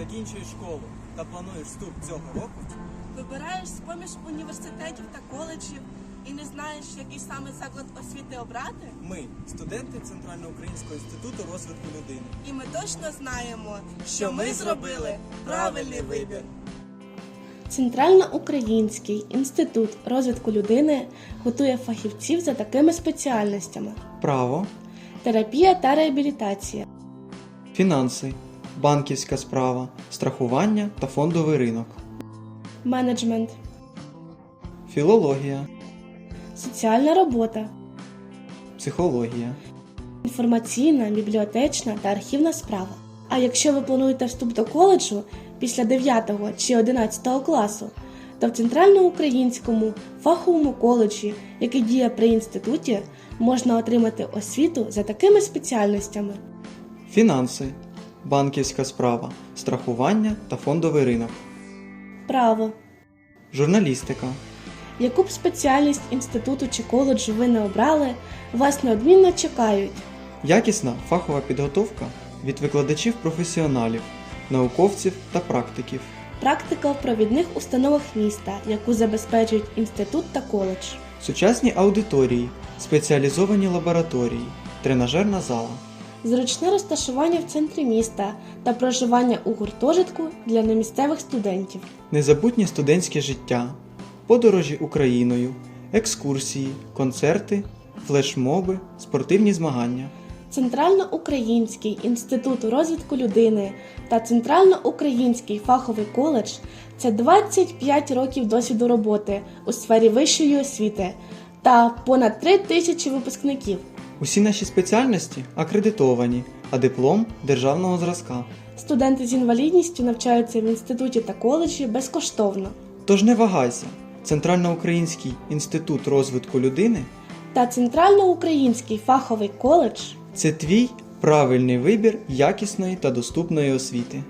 закінчуєш школу та плануєш вступ цього року, Вибираєш з-поміж університетів та коледжів і не знаєш, який саме заклад освіти обрати? ми, студенти Центральноукраїнського інституту розвитку людини. І ми точно знаємо, Що ми зробили правильний вибір. Центральноукраїнський інститут розвитку людини готує фахівців за такими спеціальностями: право, терапія та реабілітація, фінанси, банківська справа, страхування та фондовий ринок, менеджмент, філологія, соціальна робота, психологія, інформаційна, бібліотечна та архівна справа. А якщо ви плануєте вступ до коледжу після 9 чи 11 класу, то в Центральноукраїнському фаховому коледжі, який діє при інституті, можна отримати освіту за такими спеціальностями: фінанси, банківська справа, страхування та фондовий ринок, право, журналістика, яку б спеціальність інституту чи коледжу ви не обрали, вас неодмінно чекають. Якісна фахова підготовка від викладачів-професіоналів, науковців та практиків, практика в провідних установах міста, яку забезпечують інститут та коледж. сучасні аудиторії, спеціалізовані лабораторії, тренажерна зала. Зручне розташування в центрі міста та проживання у гуртожитку для немісцевих студентів. Незабутнє студентське життя, подорожі Україною, екскурсії, концерти, флешмоби, спортивні змагання. Центральноукраїнський інститут розвитку людини та Центральноукраїнський фаховий коледж це 25 років досвіду роботи у сфері вищої освіти та понад 3 тисячі випускників. Усі наші спеціальності акредитовані, а диплом державного зразка. Студенти з інвалідністю навчаються в інституті та коледжі безкоштовно. Тож не вагайся, Центральноукраїнський інститут розвитку людини Та Центральноукраїнський фаховий коледж це твій правильний вибір якісної та доступної освіти.